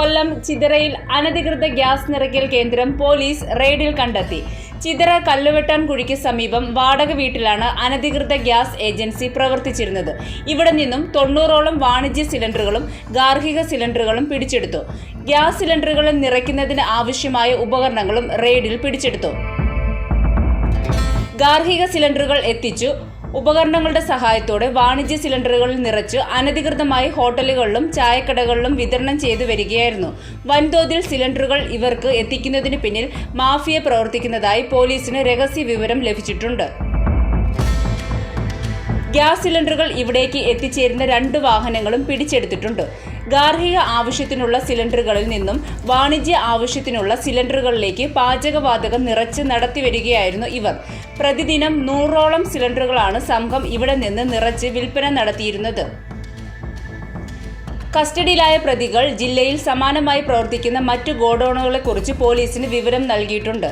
കൊല്ലം ചിതറയിൽ അനധികൃത ഗ്യാസ് നിറയ്ക്കൽ കേന്ദ്രം പോലീസ് റെയ്ഡിൽ കണ്ടെത്തി. ചിതറ കല്ലുവെട്ടാൻ കുഴിക്ക് സമീപം വാടക വീട്ടിലാണ് അനധികൃത ഗ്യാസ് ഏജൻസി പ്രവർത്തിച്ചിരുന്നത്. ഇവിടെ നിന്നും തൊണ്ണൂറോളം വാണിജ്യ സിലിണ്ടറുകളും ഗാർഹിക സിലിണ്ടറുകളും പിടിച്ചെടുത്തു. ഗ്യാസ് സിലിണ്ടറുകൾ നിറയ്ക്കുന്നതിന് ആവശ്യമായ ഉപകരണങ്ങളും റെയ്ഡിൽ പിടിച്ചെടുത്തു. ഗാർഹിക സിലിണ്ടറുകൾ എത്തിച്ചു. ഉപകരണങ്ങളുടെ സഹായത്തോടെ വാണിജ്യ സിലിണ്ടറുകളിൽ നിറച്ച് അനധികൃതമായി ഹോട്ടലുകളിലും ചായക്കടകളിലും വിതരണം ചെയ്തു വരികയായിരുന്നു. വൻതോതിൽ സിലിണ്ടറുകൾ ഇവർക്ക് എത്തിക്കുന്നതിന് പിന്നിൽ മാഫിയ പ്രവർത്തിക്കുന്നതായി പോലീസിന് രഹസ്യ വിവരം ലഭിച്ചിട്ടുണ്ട്. ഗ്യാസ് സിലിണ്ടറുകൾ ഇവിടേക്ക് എത്തിച്ചേരുന്ന രണ്ട് വാഹനങ്ങളും പിടിച്ചെടുത്തിട്ടുണ്ട്. ഗാർഹിക ആവശ്യത്തിനുള്ള സിലിണ്ടറുകളിൽ നിന്നും വാണിജ്യ ആവശ്യത്തിനുള്ള സിലിണ്ടറുകളിലേക്ക് പാചകവാതകം നിറച്ച് നടത്തിവരികയായിരുന്നു ഇവർ. പ്രതിദിനം നൂറോളം സിലിണ്ടറുകളാണ് സംഘം ഇവിടെ നിന്ന് നിറച്ച് വിൽപ്പന നടത്തിയിരുന്നത്. കസ്റ്റഡിയിലായ പ്രതികൾ ജില്ലയിൽ സമാനമായി പ്രവർത്തിക്കുന്ന മറ്റു ഗോഡൌണുകളെക്കുറിച്ച് പോലീസിന് വിവരം നൽകിയിട്ടുണ്ട്.